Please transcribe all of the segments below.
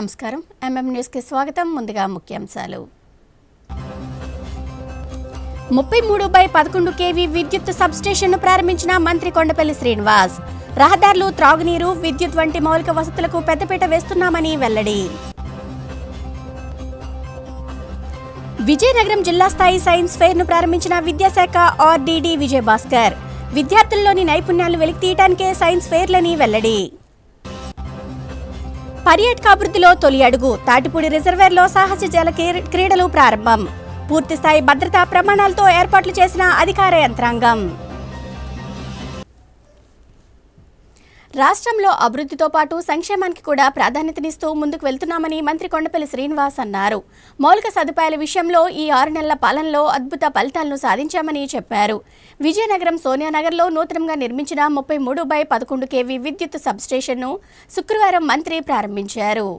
నమస్కారం. ఎంఎం న్యూస్కి స్వాగతం. ముందుగా ముఖ్యాంశాలు. ముప్పై మూడు బై పదకొండు కేవీ విద్యుత్ సబ్స్టేషన్ను ప్రారంభించిన మంత్రి కొండపల్లి శ్రీనివాస్. రహదారులు త్రాగునీరు విద్యుత్ వంటి మౌలిక వసతులకు పెద్దపీట వేస్తున్నామని వెల్లడి. విజయనగరం జిల్లా స్థాయి సైన్స్ ఫెయిర్ను ప్రారంభించిన విద్యాశాఖ ఆర్డీడీ విజయభాస్కర్. విద్యార్థుల్లోని నైపుణ్యాలు వెలికితీయటానికే సైన్స్ ఫెయిర్లని వెల్లడి. పర్యాటక అభివృద్ధిలో తొలి అడుగు. తాటిపూడి రిజర్వేర్లో సాహస జల క్రీ- క్రీడలు ప్రారంభం. పూర్తిస్థాయి భద్రతా ప్రమాణాలతో ఏర్పాట్లు చేసిన అధికార యంత్రాంగం. రాష్ట్రంలో అభివృద్ధితో పాటు సంక్షేమానికి కూడా ప్రాధాన్యతనిస్తూ ముందుకు వెళ్తున్నామని మంత్రి కొండపల్లి శ్రీనివాస్ అన్నారు. మౌలిక సదుపాయాల విషయంలో ఈ ఆరు నెలల పాలనలో అద్భుత ఫలితాలను సాధించామని చెప్పారు. విజయనగరం సోనియానగర్లో నూతనంగా నిర్మించిన ముప్పై మూడు బై పదకొండు కేవీ విద్యుత్ సబ్స్టేషన్ను శుక్రవారం మంత్రి ప్రారంభించారు.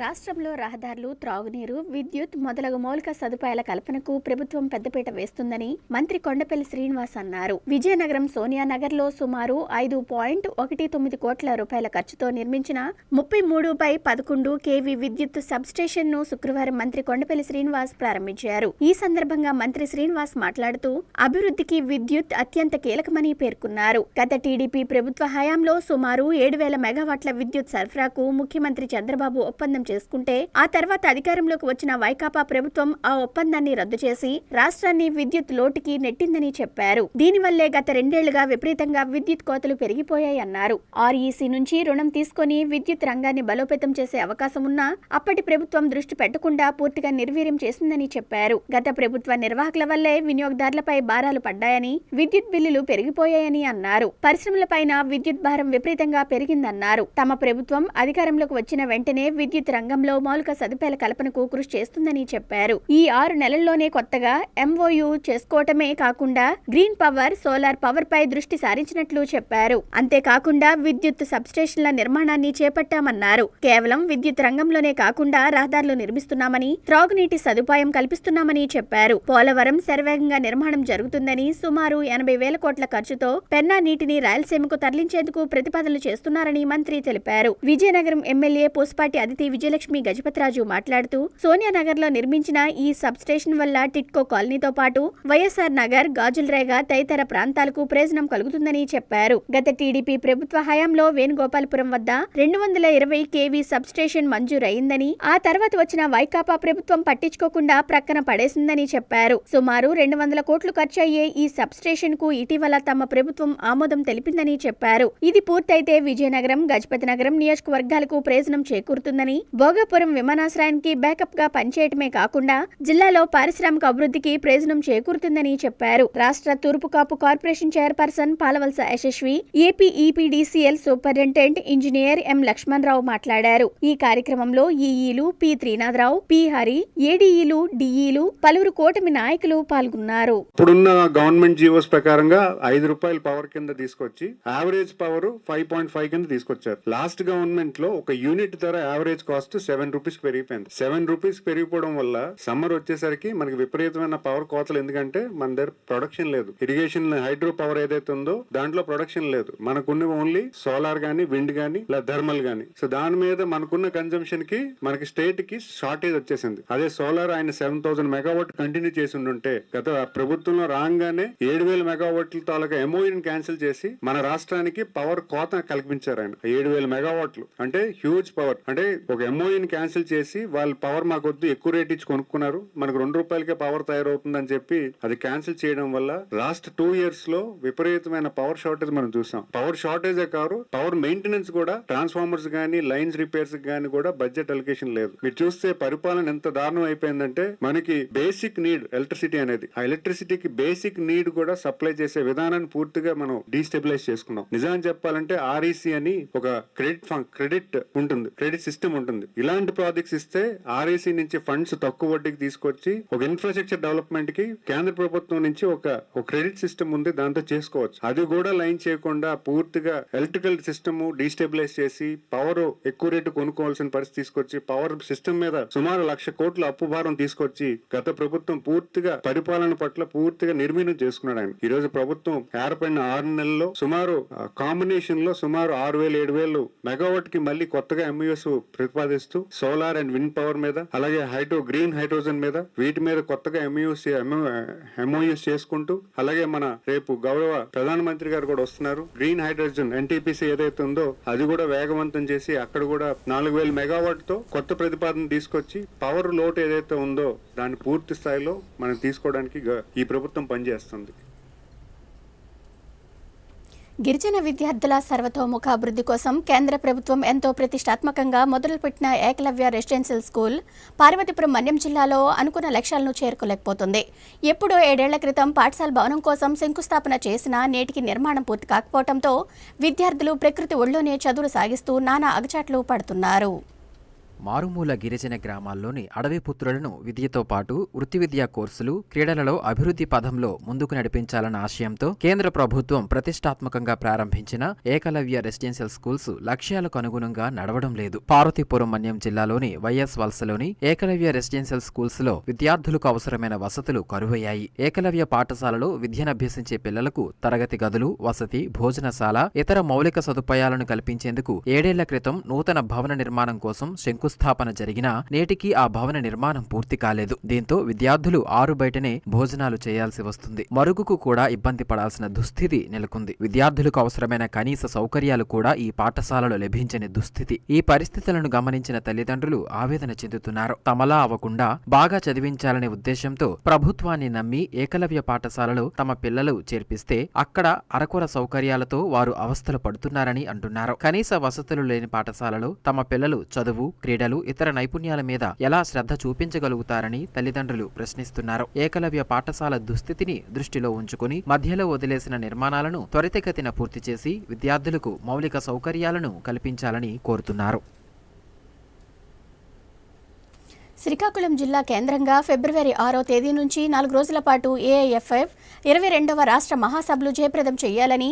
రాష్ట్రంలో రహదారులు త్రాగునీరు విద్యుత్ మొదలగు మౌలిక సదుపాయాల కల్పనకు ప్రభుత్వం పెద్దపీట వేస్తుందని మంత్రి కొండపల్లి శ్రీనివాస్ అన్నారు. విజయనగరం సోనియా నగర్లో సుమారు ఐదు పాయింట్ ఒకటి తొమ్మిది కోట్ల రూపాయల ఖర్చుతో నిర్మించిన ముప్పై మూడు బై పదకొండు కేవీ విద్యుత్ సబ్స్టేషన్ను శుక్రవారం మంత్రి కొండపల్లి శ్రీనివాస్ ప్రారంభించారు. ఈ సందర్భంగా మంత్రి శ్రీనివాస్ మాట్లాడుతూ అభివృద్ధికి విద్యుత్ అత్యంత కీలకమని పేర్కొన్నారు. గత టీడీపీ ప్రభుత్వ హయాంలో సుమారు ఏడు వేల మెగావాట్ల విద్యుత్ సరఫరాకు ముఖ్యమంత్రి చంద్రబాబు ఒప్పందం చేసుకుంటే ఆ తర్వాత అధికారంలోకి వచ్చిన వైకాపా ప్రభుత్వం ఆ ఒప్పందాన్ని రద్దు చేసి రాష్ట్రాన్ని విద్యుత్ లోటుకి నెట్టిందని చెప్పారు. దీనివల్లే గత రెండేళ్ళుగా విపరీతంగా విద్యుత్ కోతలు పెరిగిపోయాయన్నారు ఆర్ఈసీ నుంచి రుణం తీసుకొని విద్యుత్ రంగాన్ని బలోపేతం చేసే అవకాశం ఉన్నా అప్పటి ప్రభుత్వం దృష్టి పెట్టకుండా పూర్తిగా నిర్వీర్యం చేసిందని చెప్పారు. గత ప్రభుత్వ నిర్వాహకుల వల్లే వినియోగదారులపై భారాలు పడ్డాయని విద్యుత్ బిల్లులు పెరిగిపోయాయని అన్నారు. పరిశ్రమలపైన విద్యుత్ భారం విపరీతంగా పెరిగిందన్నారు. తమ ప్రభుత్వం అధికారంలోకి వచ్చిన వెంటనే విద్యుత్ రంగంలో మౌలిక సదుపాయాల కల్పనకు కృషి చేస్తుందని చెప్పారు. ఈ ఆరు నెలల్లోనే కొత్తగా ఎంఓయు చేసుకోవటమే కాకుండా గ్రీన్ పవర్ సోలార్ పవర్ పై దృష్టి సారించినట్లు చెప్పారు. అంతేకాకుండా విద్యుత్ సబ్స్టేషన్ల నిర్మాణాన్ని చేపట్టామన్నారు. కేవలం విద్యుత్ రంగంలోనే కాకుండా రహదారులు నిర్మిస్తున్నామని త్రాగునీటి సదుపాయం కల్పిస్తున్నామని చెప్పారు. పోలవరం శరవేగంగా నిర్మాణం జరుగుతుందని సుమారు ఎనభై వేల కోట్ల ఖర్చుతో పెన్నా నీటిని రాయలసీమకు తరలించేందుకు ప్రతిపాదనలు చేస్తున్నారని మంత్రి తెలిపారు. విజయనగరం ఎమ్మెల్యే పూసపాటి అదితి విజయలక్ష్మి గజపతిరాజు మాట్లాడుతూ సోనియా నగర్లో నిర్మించిన ఈ సబ్ స్టేషన్ వల్ల టిట్కో కాలనీతో పాటు వైఎస్ఆర్ నగర్ గాజులరేగ తదితర ప్రాంతాలకు ప్రయోజనం కలుగుతుందని చెప్పారు. గత టీడీపీ ప్రభుత్వ హయాంలో వేణుగోపాలపురం వద్ద రెండు వందల ఇరవై కేవీ సబ్ స్టేషన్ మంజూరయిందని ఆ తర్వాత వచ్చిన వైకాపా ప్రభుత్వం పట్టించుకోకుండా ప్రక్కన పడేసిందని చెప్పారు. సుమారు రెండు వందల కోట్లు ఖర్చు అయ్యే ఈ సబ్ స్టేషన్కు ఇటీవల తమ ప్రభుత్వం ఆమోదం తెలిపిందని చెప్పారు. ఇది పూర్తయితే విజయనగరం గజపతి నగరం నియోజకవర్గాలకు ప్రయోజనం చేకూరుతుందని భోగాపురం విమానాశ్రయానికి బ్యాకప్గా పనిచేయటమే కాకుండా జిల్లాలో పారిశ్రామిక అభివృద్ధికి ప్రయోజనం చేకూరుతుందని చెప్పారు. రాష్ట్ర తూర్పు Kapu corporation chairperson Palavalasa Yashaswi AP EPDCL superintendent engineer M Lakshmanarao మాట్లాడారు. ఈ కార్యక్రమంలో ఈఈలు పి త్రీనాథరావు పి హరి ఏడీఈలు డిఈలు పలువురు కూటమి నాయకులు పాల్గొన్నారు. ఇప్పుడున్న గవర్నమెంట్ జీవోస్ ప్రకారంగా ఐదు రూపాయల పవర్ కింద తీసుకొచ్చి average power five point five కింద తీసుకొచ్చారు. లాస్ట్ గవర్నమెంట్లో ఒక యూనిట్ ధర యావరేజ్ కాస్ట్ సెవెన్ రూపీస్ పెరిగిపోయింది. సెవెన్ రూపీస్ పెరిగిపోవడం వల్ల సమ్మర్ వచ్చేసరికి మనకి విపరీతమైన పవర్ కోతలు. ఎందుకంటే మన దగ్గర ప్రొడక్షన్ లేదు. ఇరిగేషన్ హైడ్రో పవర్ ఏదైతే ఉందో దాంట్లో ప్రొడక్షన్ లేదు. మనకున్న ఓన్లీ సోలార్ గానీ విండ్ గానీ లేదా థర్మల్ గానీ. సో దాని మీద మనకున్న కన్జంప్షన్కి మనకి స్టేట్కి షార్టేజ్ వచ్చేసింది. అదే సోలార్ ఆయన సెవెన్ థౌసండ్ మెగావాట్ కంటిన్యూ చేసి ఉండుంటే గత ప్రభుత్వంలో రాగానే ఏడు వేల మెగావాట్ల తాలూకా ఎంఓయూని క్యాన్సిల్ చేసి మన రాష్ట్రానికి పవర్ కోత కల్పించారు ఆయన. ఏడు వేల మెగావాట్లు అంటే హ్యూజ్ పవర్ అంటే ఒక ఎంఓయూని క్యాన్సిల్ చేసి వాళ్ళు పవర్ మాకు వద్దు ఎక్కువ రేట్ ఇచ్చి కొనుక్కున్నారు. మనకు రెండు రూపాయలకే పవర్ తయారవుతుందని చెప్పి అది క్యాన్సిల్ చేయడం వల్ల లాస్ట్ టూ ఇయర్స్లో విపరీతమైన పవర్ షార్టేజ్ మనం చూసాం. పవర్ షార్టేజ్ కారు పవర్ మెయింటెనెన్స్ కూడా ట్రాన్స్ఫార్మర్స్ గానీ లైన్స్ రిపేర్స్ గానీ కూడా బడ్జెట్ అలొకేషన్ లేదు. మీరు చూస్తే పరిపాలన ఎంత దారుణం అయిపోయిందంటే మనకి బేసిక్ నీడ్ ఎలక్ట్రిసిటీ అనేది. ఆ ఎలక్ట్రిసిటీకి బేసిక్ నీడ్ కూడా సప్లై చేసే విధానాన్ని పూర్తిగా మనం డీస్టెబిలైజ్ చేసుకున్నాం. నిజాన్ని చెప్పాలంటే ఆర్ఈసి అని ఒక క్రెడిట్ క్రెడిట్ ఉంటుంది. క్రెడిట్ సిస్టమ్ ఉంటుంది. ఇలాంటి ప్రాజెక్ట్స్ ఇస్తే ఆర్ఏసీ నుంచి ఫండ్స్ తక్కువ వడ్డీకి తీసుకొచ్చి ఒక ఇన్ఫ్రాస్ట్రక్చర్ డెవలప్మెంట్కి కేంద్ర ప్రభుత్వం నుంచి ఒక ఒక క్రెడిట్ సిస్టమ్ ఉంది దాంతో చేసుకోవచ్చు. అది కూడా లైన్ చేయకుండా పూర్తిగా ఎలక్ట్రికల్ సిస్టమ్ డీస్టెబిలైజ్ చేసి పవర్ ఎక్కువ రేటు కొనుక్కోవాల్సిన పరిస్థితి తీసుకొచ్చి పవర్ సిస్టమ్ మీద సుమారు లక్ష కోట్ల అప్పు భారం తీసుకొచ్చి గత ప్రభుత్వం పూర్తిగా పరిపాలన పట్ల పూర్తిగా నిర్మీణం చేసుకున్నాడు ఆయన. ఈ రోజు ప్రభుత్వం ఏర్పడిన ఆరు నెలల్లో సుమారు కాంబినేషన్లో సుమారు ఆరు వేలు ఏడు వేలు మెగావాట్కి మళ్ళీ కొత్తగా ఎంయూఎస్ ప్రతిపాదించారు ప్రతిపాదిస్తూ సోలార్ అండ్ విండ్ పవర్ మీద అలాగే హైడ్రో గ్రీన్ హైడ్రోజన్ మీద వీటి మీద కొత్తగా ఎంయూస్ ఎంఓయూస్ చేసుకుంటూ అలాగే మన రేపు గౌరవ ప్రధానమంత్రి గారు కూడా వస్తున్నారు. గ్రీన్ హైడ్రోజన్ ఎన్టీపీసీ ఏదైతే ఉందో అది కూడా వేగవంతం చేసి అక్కడ కూడా నాలుగు వేల మెగావాట్తో కొత్త ప్రతిపాదన తీసుకొచ్చి పవర్ లోటు ఏదైతే ఉందో దాన్ని పూర్తి స్థాయిలో మనం తీసుకోవడానికి ఈ ప్రభుత్వం పనిచేస్తుంది. గిరిజన విద్యార్థుల సర్వతోముఖ అభివృద్ధి కోసం కేంద్ర ప్రభుత్వం ఎంతో ప్రతిష్టాత్మకంగా మొదలుపెట్టిన ఏకలవ్య రెసిడెన్షియల్ స్కూల్ పార్వతీపురం మన్యం జిల్లాలో అనుకున్న లక్ష్యాలను చేరుకోలేకపోతుంది. ఎప్పుడో ఏడేళ్ళ క్రితం పాఠశాల భవనం కోసం శంకుస్థాపన చేసినా నేటికి నిర్మాణం పూర్తి కాకపోవడంతో విద్యార్థులు ప్రకృతి ఒళ్ళోనే చదువులు సాగిస్తూ నానా అగచాట్లు పడుతున్నారు. మారుమూల గిరిజన గ్రామాల్లోని అడవి పుత్రులను విద్యతో పాటు వృత్తి విద్యా కోర్సులు క్రీడలలో అభివృద్ధి పథంలో ముందుకు నడిపించాలన్న ఆశయంతో కేంద్ర ప్రభుత్వం ప్రతిష్టాత్మకంగా ప్రారంభించిన ఏకలవ్య రెసిడెన్షియల్ స్కూల్స్ లక్ష్యాలకు అనుగుణంగా నడవడం లేదు. పార్వతీపురం మన్యం జిల్లాలోని వైఎస్ వలసలోని ఏకలవ్య రెసిడెన్షియల్ స్కూల్స్లో విద్యార్థులకు అవసరమైన వసతులు కరువయ్యాయి. ఏకలవ్య పాఠశాలలో విద్యనభ్యసించే పిల్లలకు తరగతి గదులు వసతి భోజనశాల ఇతర మౌలిక సదుపాయాలను కల్పించేందుకు ఏడేళ్ళ క్రితం నూతన భవన నిర్మాణం కోసం శంకు శంకుస్థాపన జరిగినా నేటికి ఆ భవన నిర్మాణం పూర్తి కాలేదు. దీంతో విద్యార్థులు ఆరు బయటనే భోజనాలు చేయాల్సి వస్తుంది. మరుగుకు కూడా ఇబ్బంది పడాల్సిన దుస్థితి నెలకొంది. విద్యార్థులకు అవసరమైన కనీస సౌకర్యాలు కూడా ఈ పాఠశాలలో లభించని దుస్థితి. ఈ పరిస్థితులను గమనించిన తల్లిదండ్రులు ఆవేదన చెందుతున్నారు. తమలా అవ్వకుండా బాగా చదివించాలనే ఉద్దేశంతో ప్రభుత్వాన్ని నమ్మి ఏకలవ్య పాఠశాలలో తమ పిల్లలు చేర్పిస్తే అక్కడ అరకొర సౌకర్యాలతో వారు అవస్థలు పడుతున్నారని అంటున్నారు. కనీస వసతులు లేని పాఠశాలలో తమ పిల్లలు చదువు క్రీడలు ఇతర నైపుణ్యాల మీద ఎలా శ్రద్ధ చూపించగలుగుతారని తల్లిదండ్రులు ప్రశ్నిస్తున్నారు. ఏకలవ్య పాఠశాల దుస్థితిని దృష్టిలో ఉంచుకుని మధ్యలో వదిలేసిన నిర్మాణాలను త్వరితగతిన పూర్తి చేసి విద్యార్థులకు మౌలిక సౌకర్యాలను కల్పించాలని కోరుతున్నారు. శ్రీకాకుళం జిల్లా కేంద్రంగా ఫిబ్రవరి ఆరో తేదీ నుంచి నాలుగు రోజుల పాటు ఏఐఎఫ్ఎఫ్ ఇరవై రెండవ రాష్ట్ర మహాసభలు జయప్రదం చేయాలని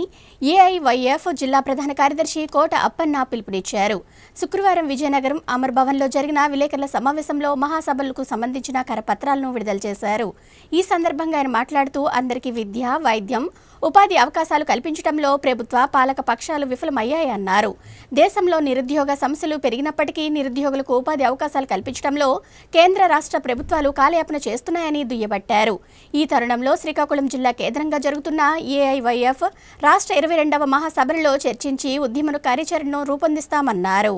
ఏఐవైఎఫ్ జిల్లా ప్రధాన కార్యదర్శి కోట అప్పన్న పిలుపునిచ్చారు. శుక్రవారం విజయనగరం అమర్ భవన్లో జరిగిన విలేకరుల సమావేశంలో మహాసభలకు సంబంధించిన కరపత్రాలను విడుదల చేశారు. ఈ సందర్భంగా ఆయన మాట్లాడుతూ అందరికీ విద్య వైద్యం ఉపాధి అవకాశాలు కల్పించడంలో ప్రభుత్వ పాలక పక్షాలు విఫలమయ్యాయన్నారు దేశంలో నిరుద్యోగ సమస్యలు పెరిగినప్పటికీ నిరుద్యోగులకు ఉపాధి అవకాశాలు కల్పించడంలో కేంద్ర రాష్ట్ర ప్రభుత్వాలు కాలయాపన చేస్తున్నాయని దుయ్యబట్టారు. ఈ తరుణంలో శ్రీకాకుళం జిల్లా కేంద్రంగా జరుగుతున్న ఏఐవైఎఫ్ రాష్ట్ర ఇరవై రెండవ మహాసభలో చర్చించి ఉద్యమ కార్యాచరణను రూపొందిస్తామన్నారు.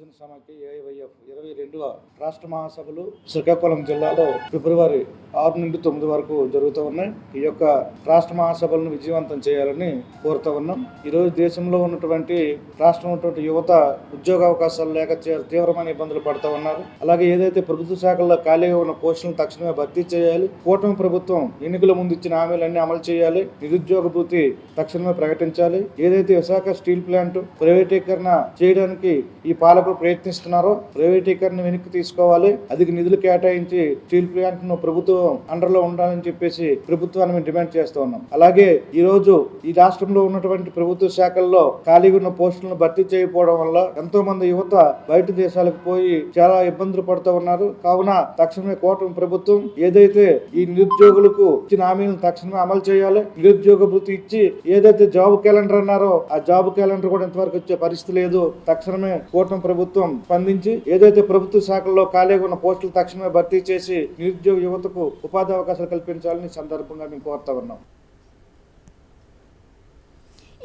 భారత సమాఖ్య ఏఐవైఎఫ్ ఇరవై రెండవ రాష్ట్ర మహాసభలు శ్రీకాకుళం జిల్లాలో ఫిబ్రవరి ఆరు నుండి తొమ్మిది వరకు జరుగుతూ ఉన్నాయి. ఈ యొక్క రాష్ట్ర మహాసభలను విజయవంతం చేయాలని కోరుతూ ఉన్నాం. ఈరోజు దేశంలో ఉన్నటువంటి రాష్ట్రం ఉన్నటువంటి యువత ఉద్యోగ అవకాశాలు లేక తీవ్రమైన ఇబ్బందులు పడుతూ ఉన్నారు. అలాగే ఏదైతే ప్రభుత్వ శాఖల్లో ఖాళీగా ఉన్న పోస్టులను తక్షణమే భర్తీ చేయాలి. కూటమి ప్రభుత్వం ఎన్నికల ముందు ఇచ్చిన హామీలన్నీ అమలు చేయాలి. నిరుద్యోగ భృతి తక్షణమే ప్రకటించాలి. ఏదైతే విశాఖ స్టీల్ ప్లాంట్ ప్రైవేటీకరణ చేయడానికి ఈ పాలకులు ప్రయత్నిస్తున్నారో ప్రైవేటీకరణ వెనక్కి తీసుకోవాలి. అధిక నిధులు కేటాయించి స్టీల్ ప్లాంట్ను ప్రభుత్వం అండర్లో ఉండాలని చెప్పేసి ప్రభుత్వాన్ని మేము డిమాండ్ చేస్తూ ఉన్నాం. అలాగే ఈ రోజు ఈ రాష్ట్రంలో ఉన్నటువంటి ప్రభుత్వ శాఖల్లో ఖాళీగా ఉన్న పోస్టులను భర్తీ చేయకపోవడం వల్ల ఎంతో మంది యువత బయట దేశాలకు పోయి చాలా ఇబ్బందులు పడుతూ ఉన్నారు. కావున తక్షణమే కూటమి ప్రభుత్వం ఏదైతే ఈ నిరుద్యోగులకు ఇచ్చిన హామీలను తక్షణమే అమలు చేయాలి. నిరుద్యోగ భృతి ఇచ్చి ఏదైతే జాబ్ క్యాలెండర్ అన్నారో ఆ జాబ్ క్యాలెండర్ కూడా ఇంతవరకు వచ్చే పరిస్థితి లేదు. తక్షణమే కూటమి ప్రభుత్వం ప్రభుత్వం స్పందించి ఏదైతే ప్రభుత్వ శాఖల్లో ఖాళీగా ఉన్న పోస్టులు తక్షణమే భర్తీ చేసి నిరుద్యోగ యువతకు ఉపాధి అవకాశాలు కల్పించాలని సందర్భంగా మేము కోరుతా ఉన్నాం.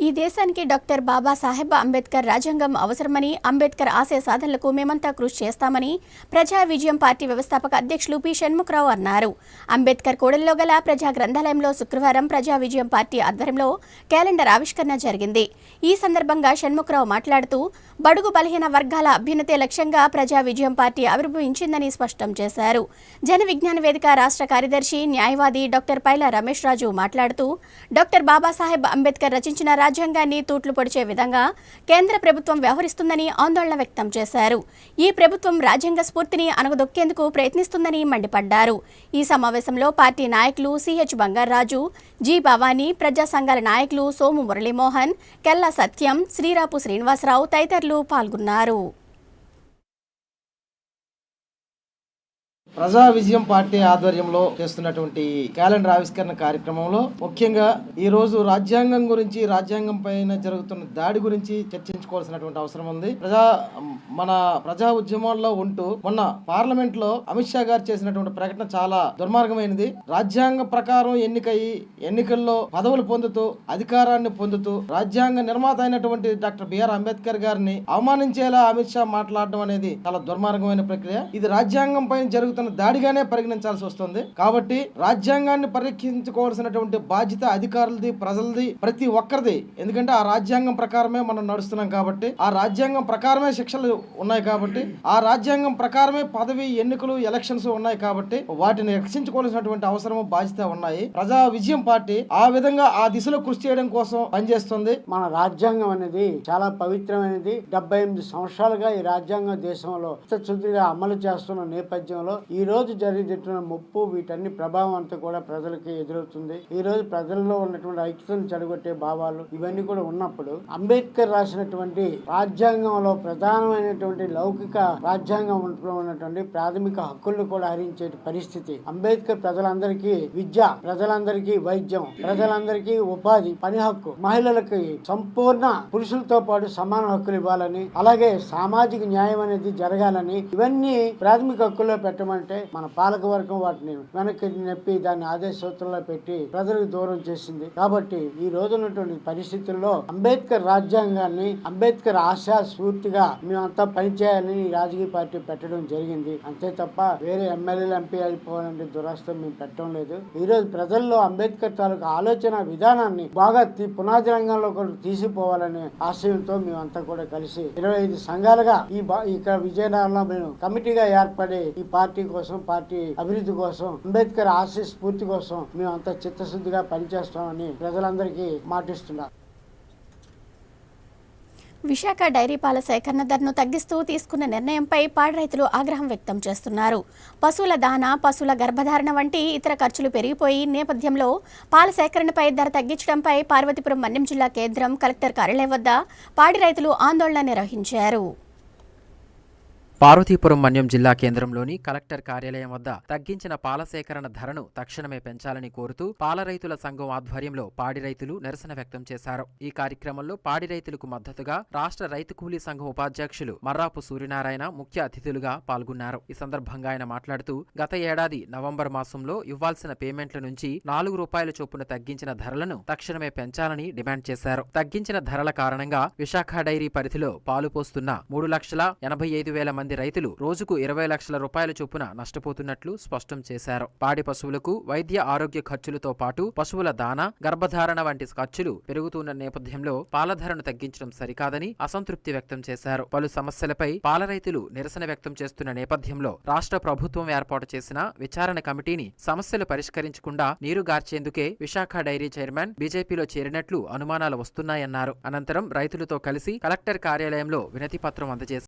ఈ దేశానికి డాక్టర్ బాబాసాహెబ్ అంబేద్కర్ రాజ్యాంగం అవసరమని అంబేద్కర్ ఆశయ సాధనలకు మేమంతా కృషి చేస్తామని ప్రజా విజయం పార్టీ వ్యవస్థాపక అధ్యక్షులు పి. షణ్ముఖరావు అన్నారు. అంబేద్కర్ కూడలిలో గల ప్రజా గ్రంథాలయంలో శుక్రవారం ప్రజా విజయం పార్టీ ఆధ్వర్యంలో క్యాలెండర్ ఆవిష్కరణ జరిగింది. ఈ సందర్భంగా షణ్ముఖరావు మాట్లాడుతూ బడుగు బలహీన వర్గాల అభ్యున్నతే లక్ష్యంగా ప్రజా విజయం పార్టీ ఆవిర్భవించిందని స్పష్టం చేశారు. జన విజ్ఞాన వేదిక రాష్ట్ర కార్యదర్శి న్యాయవాది డాక్టర్ పైల రమేష్ రాజు మాట్లాడుతూ డాక్టర్ బాబాసాహెబ్ అంబేద్కర్ రచించిన రాజ్యాంగాన్ని తూట్లు పొడిచే విధంగా కేంద్ర ప్రభుత్వం వ్యవహరిస్తుందని ఆందోళన వ్యక్తం చేశారు. ఈ ప్రభుత్వం రాజ్యాంగ స్ఫూర్తిని అణగదొక్కేందుకు ప్రయత్నిస్తుందని మండిపడ్డారు. ఈ సమావేశంలో పార్టీ నాయకులు సిహెచ్ బంగారాజు జి భవానీ ప్రజా సంఘాల నాయకులు సోము మురళీమోహన్ కెల్లా సత్యం శ్రీరాపు శ్రీనివాసరావు తదితరులు పాల్గొన్నారు. ప్రజా విజయం పార్టీ ఆధ్వర్యంలో చేస్తున్నటువంటి క్యాలెండర్ ఆవిష్కరణ కార్యక్రమంలో ముఖ్యంగా ఈ రోజు రాజ్యాంగం గురించి రాజ్యాంగం పైన జరుగుతున్న దాడి గురించి చర్చించుకోవాల్సినటువంటి అవసరం ఉంది. ప్రజా మన ప్రజా ఉద్యమాల్లో ఉంటూ మొన్న పార్లమెంట్లో అమిత్ షా గారు చేసినటువంటి ప్రకటన చాలా దుర్మార్గమైనది. రాజ్యాంగ ప్రకారం ఎన్నికయి ఎన్నికల్లో పదవులు పొందుతూ అధికారాన్ని పొందుతూ రాజ్యాంగ నిర్మాత అయినటువంటి డాక్టర్ బిఆర్ అంబేద్కర్ గారిని అవమానించేలా అమిత్ షా మాట్లాడడం అనేది చాలా దుర్మార్గమైన ప్రక్రియ. ఇది రాజ్యాంగం పైన జరుగుతున్న దాడిగానే పరిగణించాల్సి వస్తుంది. కాబట్టి రాజ్యాంగాన్ని పరిరక్షించుకోవాల్సినటువంటి బాధ్యత అధికారులది ప్రజలది ప్రతి ఒక్కరిది. ఎందుకంటే ఆ రాజ్యాంగం ప్రకారమే మనం నడుస్తున్నాం కాబట్టి ఆ రాజ్యాంగం ప్రకారమే శిక్షలు ఉన్నాయి కాబట్టి ఆ రాజ్యాంగం ప్రకారమే పదవి ఎన్నికలు ఎలక్షన్స్ ఉన్నాయి కాబట్టి వాటిని రక్షించుకోవాల్సినటువంటి అవసరం బాధ్యత ఉన్నాయి. ప్రజా విజయం పార్టీ ఆ విధంగా ఆ దిశలో కృషి చేయడం కోసం పనిచేస్తుంది. మన రాజ్యాంగం అనేది చాలా పవిత్రమైనది. డెబ్బై ఎనిమిది సంవత్సరాలుగా ఈ రాజ్యాంగం దేశంలో అమలు చేస్తున్న నేపథ్యంలో ఈ రోజు జరిగిన ముప్పు వీటన్ని ప్రభావం అంతా కూడా ప్రజలకి ఎదురవుతుంది. ఈ రోజు ప్రజల్లో ఉన్నటువంటి ఐక్యతను చెడగొట్టే భావాలు ఇవన్నీ కూడా ఉన్నప్పుడు అంబేద్కర్ రాసినటువంటి రాజ్యాంగంలో ప్రధానమైనటువంటి లౌకిక రాజ్యాంగం ఉన్నటువంటి ప్రాథమిక హక్కులను కూడా హరించే పరిస్థితి. అంబేద్కర్ ప్రజలందరికీ విద్య ప్రజలందరికీ వైద్యం ప్రజలందరికీ ఉపాధి పని హక్కు మహిళలకి సంపూర్ణ పురుషులతో పాటు సమాన హక్కులు ఇవ్వాలని అలాగే సామాజిక న్యాయం అనేది జరగాలని ఇవన్నీ ప్రాథమిక హక్కుల్లో పెట్టమని అంటే మన పాలక వర్గం వాటిని వెనక్కి నొప్పి దాన్ని ఆదేశ సూత్రంలో పెట్టి ప్రజలకు దూరం చేసింది. కాబట్టి ఈ రోజున్నటువంటి పరిస్థితుల్లో అంబేద్కర్ రాజ్యాంగాన్ని అంబేద్కర్ ఆశా స్ఫూర్తిగా మేమంతా పనిచేయాలని ఈ రాజకీయ పార్టీ పెట్టడం జరిగింది. అంతే తప్ప వేరే ఎమ్మెల్యేలు ఎంపీ అయిపోవాలంటే దురాస్తం మేము పెట్టడం లేదు. ఈ రోజు ప్రజల్లో అంబేద్కర్ తాలూకు ఆలోచన విధానాన్ని బాగా పునాది రంగంలో కూడా తీసిపోవాలనే ఆశయంతో మేమంతా కూడా కలిసి ఇరవై ఐదు సంఘాలుగా ఈ ఇక్కడ విజయనగరంలో మేము కమిటీగా ఏర్పడి ఈ పార్టీ కోసం పార్టీ అభివృద్ధి కోసం అంబేద్కర్ ఆశయ స్ఫూర్తి కోసం మేమంతా చిత్తశుద్ధిగా పనిచేస్తామని ప్రజలందరికీ మాటిస్తున్నారు. విశాఖ డైరీ పాల సేకరణ ధరను తగ్గిస్తూ తీసుకున్న నిర్ణయంపై పాడి రైతులు ఆగ్రహం వ్యక్తం చేస్తున్నారు. పశువుల దాన పశువుల గర్భధారణ వంటి ఇతర ఖర్చులు పెరిగిపోయి నేపథ్యంలో పాల సేకరణపై ధర తగ్గించడంపై పార్వతీపురం మన్యం జిల్లా కేంద్రం కలెక్టర్ కార్యాలయం వద్ద పాడి రైతులు ఆందోళన నిర్వహించారు. పార్వతీపురం మన్యం జిల్లా కేంద్రంలోని కలెక్టర్ కార్యాలయం వద్ద తగ్గించిన పాల సేకరణ ధరను తక్షణమే పెంచాలని కోరుతూ పాల రైతుల సంఘం ఆధ్వర్యంలో పాడి రైతులు నిరసన వ్యక్తం చేశారు. ఈ కార్యక్రమంలో పాడి రైతులకు మద్దతుగా రాష్ట్ర రైతు కూలీ సంఘం ఉపాధ్యక్షులు మర్రాపు సూర్యనారాయణ ముఖ్య అతిథులుగా పాల్గొన్నారు. ఈ సందర్భంగా ఆయన మాట్లాడుతూ గత ఏడాది నవంబర్ మాసంలో ఇవ్వాల్సిన పేమెంట్ల నుంచి నాలుగు రూపాయల చొప్పున తగ్గించిన ధరలను తక్షణమే పెంచాలని డిమాండ్ చేశారు. తగ్గించిన ధరల కారణంగా విశాఖ డైరీ పరిధిలో పాలు పోస్తున్న మూడు లక్షల ఎనభై ఐదు వేల మంది రైతులు రోజుకు ఇరవై లక్షల రూపాయల చొప్పున నష్టపోతున్నట్లు స్పష్టం చేశారు. పాడి పశువులకు వైద్య ఆరోగ్య ఖర్చులతో పాటు పశువుల దానా గర్భధారణ వంటి ఖర్చులు పెరుగుతున్న నేపథ్యంలో పాల ధరను తగ్గించడం సరికాదని అసంతృప్తి వ్యక్తం చేశారు. పలు సమస్యలపై పాల రైతులు నిరసన వ్యక్తం చేస్తున్న నేపథ్యంలో రాష్ట్ర ప్రభుత్వం ఏర్పాటు చేసిన విచారణ కమిటీని సమస్యలు పరిష్కరించకుండా నీరు గార్చేందుకే విశాఖ డైరీ చైర్మన్ బీజేపీలో చేరినట్లు అనుమానాలు వస్తున్నాయన్నారు. అనంతరం రైతులతో కలిసి కలెక్టర్ కార్యాలయంలో వినతి పత్రం అందజేశారు.